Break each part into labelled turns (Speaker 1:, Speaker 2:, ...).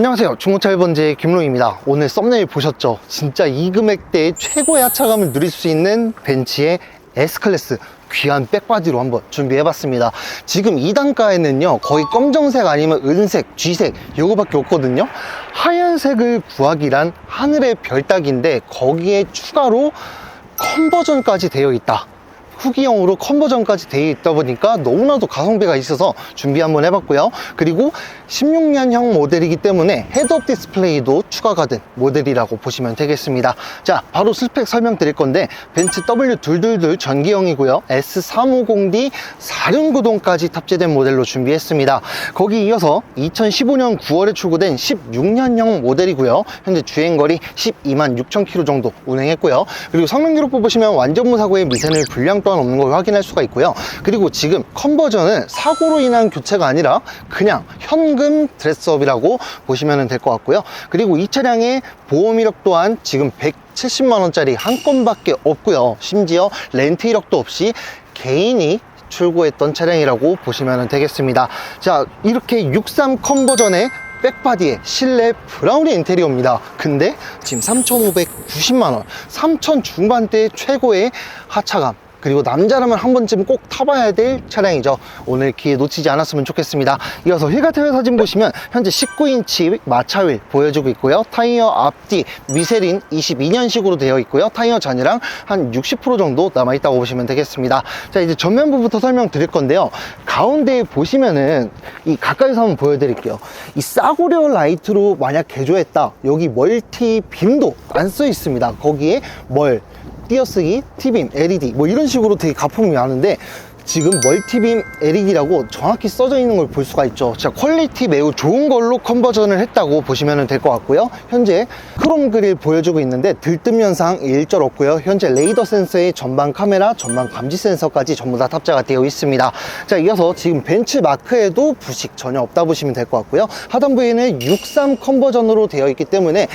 Speaker 1: 안녕하세요. 중고차 1번지 김롱입니다. 오늘 썸네일 보셨죠? 진짜 이 금액대의 최고의 하차감을 누릴 수 있는 벤츠의 S클래스 귀한 백바디로 한번 준비해봤습니다. 지금 2단가에는요 거의 검정색 아니면 은색, 쥐색 요거밖에 없거든요. 하얀색을 구하기란 하늘의 별 따기인데 거기에 추가로 컨버전까지 되어 있다 후기형으로 컨버전까지 되어 있다 보니까 너무나도 가성비가 있어서 준비 한번 해봤고요. 그리고 16년형 모델이기 때문에 헤드업 디스플레이도 추가가 된 모델이라고 보시면 되겠습니다. 자, 바로 스펙 설명드릴 건데 벤츠 W222 전기형이고요. S350D 4륜 구동까지 탑재된 모델로 준비했습니다. 거기 이어서 2015년 9월에 출고된 16년형 모델이고요. 현재 주행거리 12만 6천 킬로 정도 운행했고요. 그리고 성능 기록 뽑으시면 완전 무사고의 미세는 불량 또한 없는 걸 확인할 수가 있고요. 그리고 지금 컨버전은 사고로 인한 교체가 아니라 그냥 현금 드레스업이라고 보시면 될 것 같고요. 그리고 이 차량의 보험 이력 또한 지금 170만 원짜리 한 건밖에 없고요. 심지어 렌트 이력도 없이 개인이 출고했던 차량이라고 보시면 되겠습니다. 자, 이렇게 63 컨버전의 백바디에 실내 브라우니 인테리어입니다. 근데 지금 3,590만원, 3,000 중반대의 최고의 하차감. 그리고 남자라면 한 번쯤 꼭 타봐야 될 차량이죠. 오늘 기회 놓치지 않았으면 좋겠습니다. 이어서 휠가테어 사진 보시면 현재 19인치 마차휠 보여주고 있고요. 타이어 앞뒤 미세린 22년식으로 되어 있고요. 타이어 잔이랑 한 60% 정도 남아있다고 보시면 되겠습니다. 자, 이제 전면부부터 설명드릴 건데요. 가운데에 보시면은 이 가까이서 한번 보여드릴게요. 이 싸구려 라이트로 만약 개조했다. 여기 멀티 빔도 안 써 있습니다. 거기에 멀, 띄어쓰기, T빔, LED 뭐 이런 식으로 되게 가품이 많은데 지금 멀티빔 LED라고 정확히 써져 있는 걸 볼 수가 있죠. 자 퀄리티 매우 좋은 걸로 컨버전을 했다고 보시면 될 것 같고요. 현재 크롬 그릴 보여주고 있는데 들뜸 현상 일절 없고요. 현재 레이더 센서의 전방 카메라 전방 감지 센서까지 전부 다 탑재가 되어 있습니다. 자 이어서 지금 벤츠 마크에도 부식 전혀 없다 보시면 될 것 같고요. 하단 부위는 63 컨버전으로 되어 있기 때문에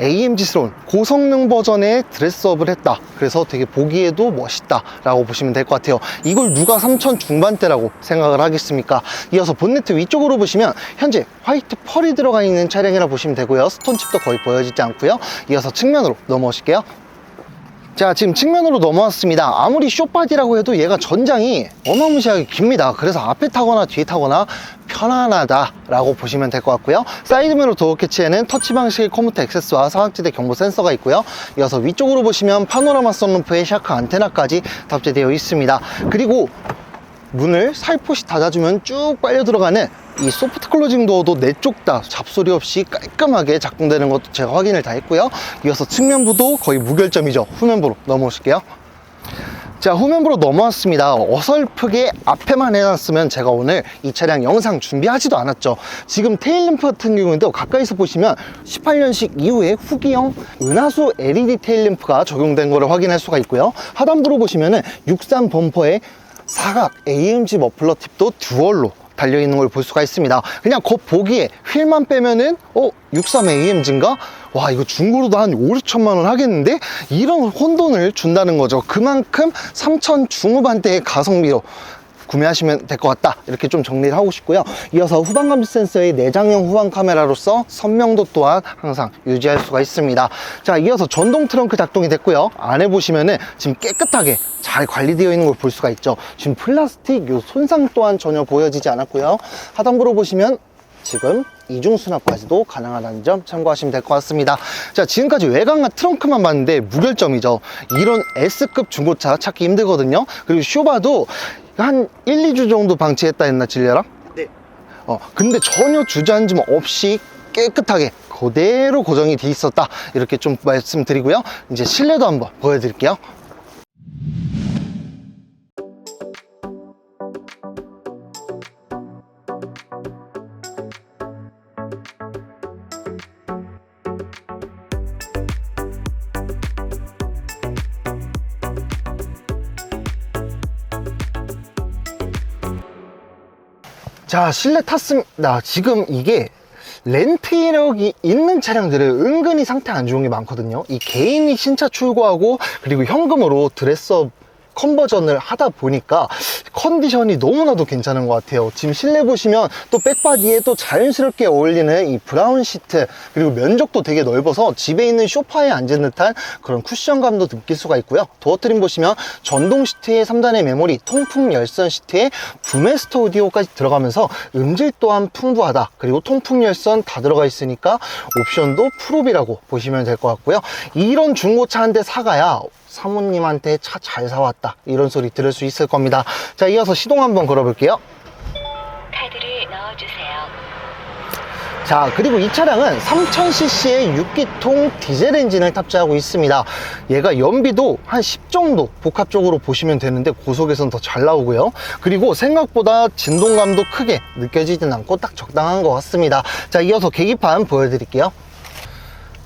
Speaker 1: AMG스러운 고성능 버전의 드레스업을 했다. 그래서 되게 보기에도 멋있다 라고 보시면 될 것 같아요. 이걸 누가 3천 중반대라고 생각을 하겠습니까? 이어서 본네트 위쪽으로 보시면 현재 화이트 펄이 들어가 있는 차량이라 보시면 되고요. 스톤칩도 거의 보여지지 않고요. 이어서 측면으로 넘어오실게요 자 지금 측면으로 넘어왔습니다. 아무리 쇼바디라고 해도 얘가 전장이 어마무시하게 깁니다. 그래서 앞에 타거나 뒤에 타거나 편안하다 라고 보시면 될 것 같고요. 사이드미러 도어 캐치에는 터치 방식의 컴퓨터 액세스와 사각지대 경보 센서가 있고요. 이어서 위쪽으로 보시면 파노라마 선루프에 샤크 안테나까지 탑재되어 있습니다. 그리고 문을 살포시 닫아주면 쭉 빨려 들어가는 이 소프트 클로징 도어도 네 쪽 다 잡소리 없이 깔끔하게 작동되는 것도 제가 확인을 다 했고요. 이어서 측면부도 거의 무결점이죠. 후면부로 넘어오실게요. 자 후면부로 넘어왔습니다. 어설프게 앞에만 해놨으면 제가 오늘 이 차량 영상 준비하지도 않았죠. 지금 테일램프 같은 경우에도 가까이서 보시면 18년식 이후에 후기형 은하수 LED 테일램프가 적용된 것을 확인할 수가 있고요. 하단부로 보시면은 63 범퍼에 사각 AMG 머플러 팁도 듀얼로 달려있는 걸 볼 수가 있습니다 그냥 겉 보기에 휠만 빼면은 어? 63 AMG인가? 와 이거 중고로도 한 5, 6천만 원 하겠는데? 이런 혼돈을 준다는 거죠 그만큼 3천 중후반대의 가성비로 구매하시면 될 것 같다 이렇게 좀 정리를 하고 싶고요 이어서 후방 감지 센서의 내장형 후방 카메라로서 선명도 또한 항상 유지할 수가 있습니다 자 이어서 전동 트렁크 작동이 됐고요 안에 보시면은 지금 깨끗하게 잘 관리되어 있는 걸 볼 수가 있죠 지금 플라스틱 요 손상 또한 전혀 보여지지 않았고요 하단부로 보시면 지금 이중 수납까지도 가능하다는 점 참고하시면 될 것 같습니다. 자, 지금까지 외관과 트렁크만 봤는데 무결점이죠. 이런 S급 중고차 찾기 힘들거든요. 그리고 쇼바도 한 1, 2주 정도 방치했다 했나 질려라?
Speaker 2: 네.
Speaker 1: 어, 근데 전혀 주저앉음 없이 깨끗하게 그대로 고정이 돼 있었다. 이렇게 좀 말씀드리고요. 이제 실내도 한번 보여드릴게요. 자, 실내 탔습니다. 지금 이게 렌트 이력이 있는 차량들은 은근히 상태 안 좋은 게 많거든요. 이 개인이 신차 출고하고 그리고 현금으로 드레스업 컨버전을 하다 보니까 컨디션이 너무나도 괜찮은 것 같아요. 지금 실내 보시면 또 백바디에 또 자연스럽게 어울리는 이 브라운 시트 그리고 면적도 되게 넓어서 집에 있는 소파에 앉은 듯한 그런 쿠션감도 느낄 수가 있고요. 도어 트림 보시면 전동 시트에 3단의 메모리, 통풍 열선 시트에 부메스터 오디오까지 들어가면서 음질 또한 풍부하다. 그리고 통풍 열선 다 들어가 있으니까 옵션도 프로비라고 보시면 될 것 같고요. 이런 중고차 한 대 사가야 사모님한테 차 잘 사왔다. 이런 소리 들을 수 있을 겁니다. 자 이어서 시동 한번 걸어볼게요.
Speaker 2: 카드를 넣어주세요.
Speaker 1: 자 그리고 이 차량은 3000cc의 6기통 디젤 엔진을 탑재하고 있습니다. 얘가 연비도 한 10 정도 복합적으로 보시면 되는데 고속에선 더 잘 나오고요. 그리고 생각보다 진동감도 크게 느껴지진 않고 딱 적당한 것 같습니다. 자 이어서 계기판 보여드릴게요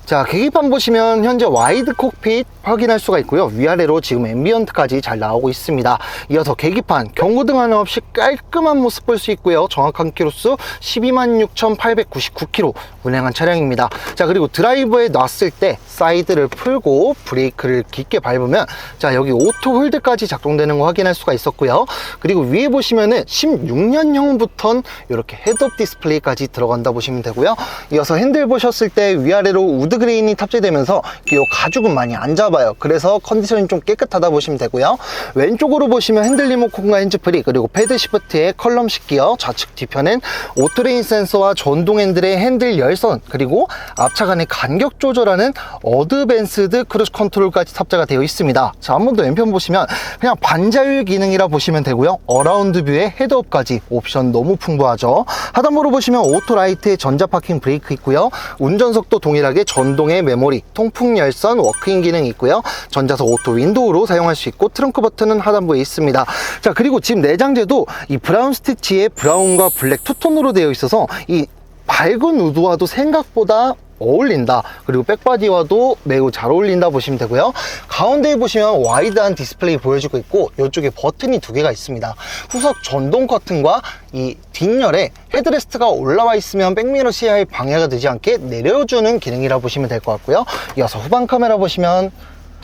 Speaker 1: 자 계기판 보시면 현재 와이드 콕핏 확인할 수가 있고요. 위아래로 지금 앰비언트까지 잘 나오고 있습니다. 이어서 계기판 경고등 하나 없이 깔끔한 모습 볼 수 있고요. 정확한 키로수 126,899km 운행한 차량입니다. 자 그리고 드라이브에 놨을 때 사이드를 풀고 브레이크를 깊게 밟으면 자 여기 오토 홀드까지 작동되는 거 확인할 수가 있었고요. 그리고 위에 보시면은 16년형부터 이렇게 헤드업 디스플레이까지 들어간다 보시면 되고요. 이어서 핸들 보셨을 때 위아래로 우드 그레인이 탑재되면서 이 가죽은 많이 안 잡아요. 그래서 컨디션이 좀 깨끗하다 보시면 되고요. 왼쪽으로 보시면 핸들 리모컨과 핸즈프리 그리고 패드 시프트의 컬럼식 기어 좌측 뒤편엔 오토레인 센서와 전동 핸들의 핸들 열선 그리고 앞차 간의 간격 조절하는 어드밴스드 크루즈 컨트롤까지 탑재가 되어 있습니다. 자 한 번 더 왼편 보시면 그냥 반자율 기능이라 보시면 되고요. 어라운드 뷰의 헤드업까지 옵션 너무 풍부하죠. 하단부로 보시면 오토라이트의 전자파킹 브레이크 있고요. 운전석도 동일하게 전 동의 메모리 통풍 열선 워크인 기능이 있고요. 전자석 오토 윈도우로 사용할 수 있고 트렁크 버튼은 하단부에 있습니다. 자 그리고 지금 내장재도 이 브라운 스티치의 브라운과 블랙 투톤으로 되어 있어서 이 밝은 우드와도 생각보다 어울린다. 그리고 백바디와도 매우 잘 어울린다 보시면 되고요. 가운데에 보시면 와이드한 디스플레이 보여주고 있고 이쪽에 버튼이 두 개가 있습니다. 후석 전동 커튼과 이 뒷열에 헤드레스트가 올라와 있으면 백미러 시야에 방해가 되지 않게 내려주는 기능이라 보시면 될 것 같고요. 이어서 후방 카메라 보시면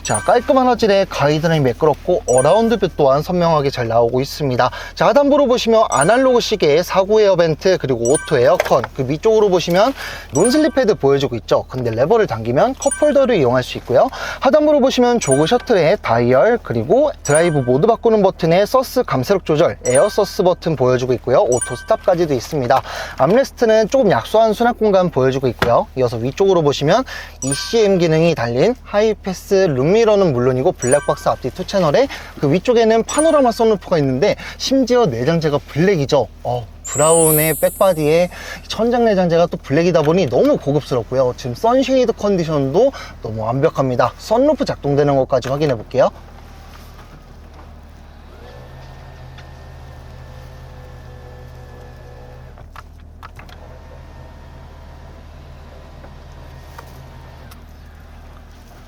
Speaker 1: 자 깔끔한 화질에 가이드라인 매끄럽고 어라운드 뷰 또한 선명하게 잘 나오고 있습니다. 자 하단부로 보시면 아날로그 시계의 사고 에어 벤트 그리고 오토 에어컨. 그 위쪽으로 보시면 논슬립 패드 보여주고 있죠. 근데 레버를 당기면 컵홀더를 이용할 수 있고요. 하단부로 보시면 조그 셔틀의 다이얼 그리고 드라이브 모드 바꾸는 버튼에 서스 감쇄력 조절 에어 서스 버튼 보여주고 있고요. 오토 스탑까지도 있습니다. 암레스트는 조금 약소한 수납 공간 보여주고 있고요. 이어서 위쪽으로 보시면 ECM 기능이 달린 하이패스 룸 미러는 물론이고 블랙박스 앞뒤 투 채널에 그 위쪽에는 파노라마 선루프가 있는데 심지어 내장재가 블랙이죠. 어, 브라운의 백바디에 천장 내장재가 또 블랙이다 보니 너무 고급스럽고요. 지금 선쉐이드 컨디션도 너무 완벽합니다. 선루프 작동되는 것까지 확인해 볼게요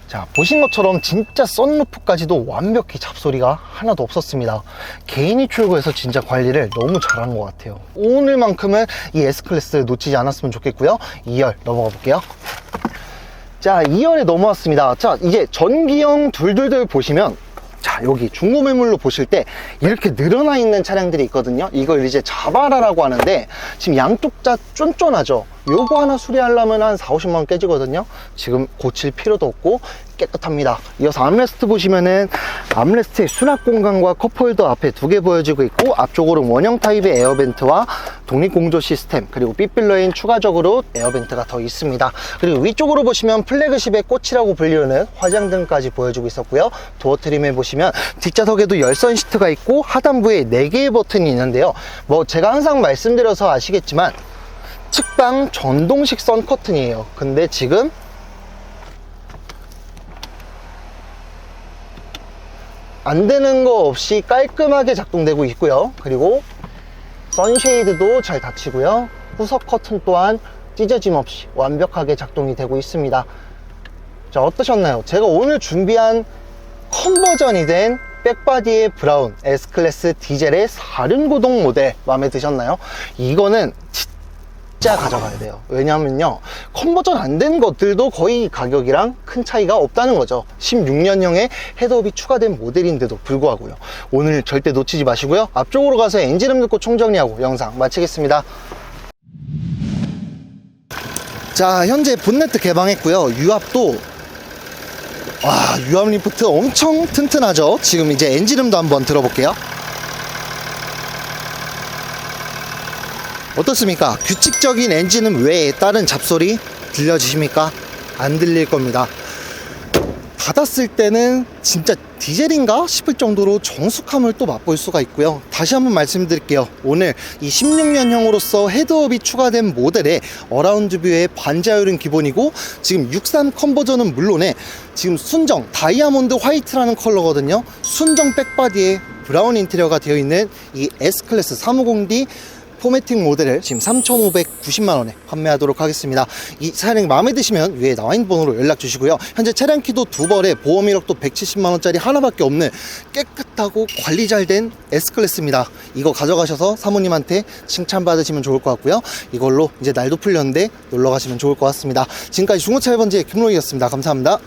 Speaker 1: 자 보신 것처럼 진짜 썬루프까지도 완벽히 잡소리가 하나도 없었습니다. 개인이 출고해서 진짜 관리를 너무 잘한 것 같아요. 오늘만큼은 이 S클래스 놓치지 않았으면 좋겠고요. 2열 넘어가 볼게요. 자 2열에 넘어왔습니다. 자 이제 전기형 둘둘둘 보시면 자 여기 중고 매물로 보실 때 이렇게 늘어나 있는 차량들이 있거든요. 이걸 이제 자바라라고 하는데 지금 양쪽 다 쫀쫀하죠 요거 하나 수리하려면 한 4, 50만 원 깨지거든요. 지금 고칠 필요도 없고 깨끗합니다. 이어서 암레스트 보시면은 암레스트의 수납 공간과 컵홀더 앞에 두 개 보여지고 있고 앞쪽으로 원형 타입의 에어벤트와 독립공조 시스템 그리고 삐필러인 추가적으로 에어벤트가 더 있습니다. 그리고 위쪽으로 보시면 플래그십의 꽃이라고 불리는 화장등까지 보여주고 있었고요. 도어 트림에 보시면 뒷좌석에도 열선 시트가 있고 하단부에 4개의 버튼이 있는데요. 뭐 제가 항상 말씀드려서 아시겠지만 측방 전동식 선 커튼이에요 근데 지금 안 되는 거 없이 깔끔하게 작동되고 있고요 그리고 선쉐이드도 잘 닫히고요 후석 커튼 또한 찢어짐 없이 완벽하게 작동이 되고 있습니다 자 어떠셨나요? 제가 오늘 준비한 컨버전이 된 백바디의 브라운 S클래스 디젤의 4륜 구동 모델 마음에 드셨나요? 이거는 진짜 가져가야 돼요. 왜냐면요. 컨버전 안 된 것들도 거의 가격이랑 큰 차이가 없다는 거죠. 16년형의 헤드업이 추가된 모델인데도 불구하고요. 오늘 절대 놓치지 마시고요. 앞쪽으로 가서 엔진음 듣고 총정리하고 영상 마치겠습니다. 자, 현재 본네트 개방했고요. 유압도 와, 유압 리프트 엄청 튼튼하죠. 지금 이제 엔진음도 한번 들어볼게요. 어떻습니까? 규칙적인 엔진음 외에 다른 잡소리 들려지십니까? 안 들릴 겁니다. 닫았을 때는 진짜 디젤인가 싶을 정도로 정숙함을 또 맛볼 수가 있고요. 다시 한번 말씀드릴게요. 오늘 이 16년형으로서 헤드업이 추가된 모델에 어라운드 뷰의 반자율은 기본이고 지금 63 컨버전은 물론에 지금 순정 다이아몬드 화이트라는 컬러거든요. 순정 백바디에 브라운 인테리어가 되어 있는 이 S클래스 350D 포매팅 모델을 지금 3,590만원에 판매하도록 하겠습니다. 이 차량 마음에 드시면 위에 나와 있는 번호로 연락 주시고요. 현재 차량 키도 두 벌에 보험 이력도 170만원짜리 하나밖에 없는 깨끗하고 관리 잘 된 S클래스입니다. 이거 가져가셔서 사모님한테 칭찬받으시면 좋을 것 같고요. 이걸로 이제 날도 풀렸는데 놀러 가시면 좋을 것 같습니다. 지금까지 중고차 1번지 김로이였습니다. 감사합니다.